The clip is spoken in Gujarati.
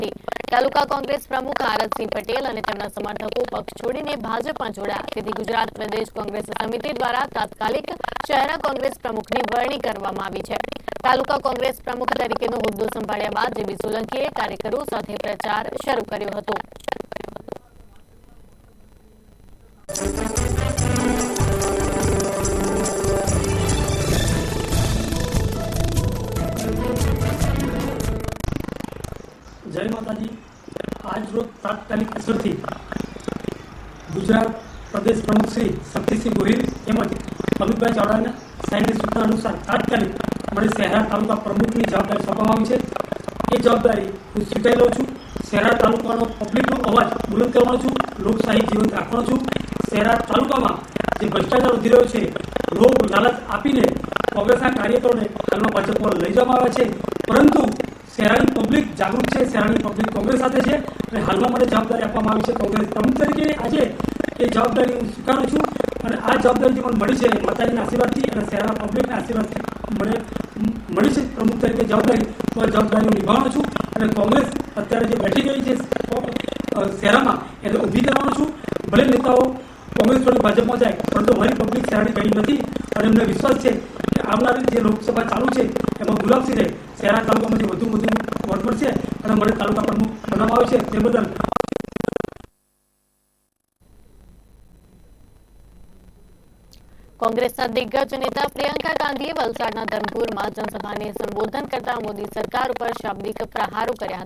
હતી તાલુકા કોંગ્રેસ પ્રમુખ આરતસિંહ પટેલ અને તેમના સમર્થકો પક્ષ છોડીને ભાજપમાં જોડાયા. તેથી ગુજરાત પ્રદેશ કોંગ્રેસ સમિતિ દ્વારા તાત્કાલિક શહેરા કોંગ્રેસ પ્રમુખની વરણી કરવામાં આવી છે. તાલુકા કોંગ્રેસ પ્રમુખ તરીકેનો હોદ્દો સંભાળ્યા બાદ જેબી સોલંકીએ કાર્યકરો સાથે પ્રચાર શરૂ કર્યો હતો. જય માતાજી. આજ રોજ તાત્કાલિક અસરથી ગુજરાત પ્રદેશ પ્રમુખ શ્રી શક્તિસિંહ ગોહિલ તેમજ અમિતભાઈ ચાવડાના સાહેબની સૂચના અનુસાર તાત્કાલિક મને શહેરા તાલુકા પ્રમુખની જવાબદારી સોંપવામાં આવી છે. એ જવાબદારી હું સ્વીકારી લઉં છું. શહેરા તાલુકાનો પબ્લિકનો અવાજ બુલંદ કરવાનો છું. લોકશાહી જીવંત રાખવાનો છું. શહેરા તાલુકામાં જે ભ્રષ્ટાચાર વધી રહ્યો છે લોભ લાલચ આપીને કોંગ્રેસના કાર્યકરોને હાલમાં ભાજપમાં લઈ જવામાં આવ્યા છે. પરંતુ શહેરાની પબ્લિક જાગૃત છે, શહેરાની પબ્લિક કોંગ્રેસ સાથે છે અને હાલમાં મને જવાબદારી આપવામાં આવી છે કોંગ્રેસ પ્રમુખ તરીકે. આજે એ જવાબદારી હું સ્વીકારું છું અને આ જવાબદારી જે મને મળી છે, માતાજીના આશીર્વાદથી અને શહેરના પબ્લિકના આશીર્વાદથી મને મળી છે પ્રમુખ તરીકે જવાબદારી. તો આ જવાબદારી હું નિભાવવાનો છું અને કોંગ્રેસ અત્યારે જે બેઠી ગઈ છે શહેરામાં એને ઊભી કરવાનો છું. ભલે નેતાઓ કોંગ્રેસ છોડી ભાજપમાં જાય, પરંતુ મારી પબ્લિક શહેરની ગઈ નથી અને એમને વિશ્વાસ છે કે આવનારી જે લોકસભા ચાલુ છે, એમાં ગુલાબસિંહને શહેરા તાલુકામાંથી વધુ વધુ વોટ છે અને મને તાલુકા પ્રમુખ બનાવવામાં આવે છે તે બદલ. કોંગ્રેસના દિગ્ગજ નેતા પ્રિયંકા ગાંધીએ વલસાડના ધરમપુરમાં જનસભાને સંબોધન કરતા મોદી સરકાર ઉપર શાબ્દિક પ્રહારો કર્યા હતા.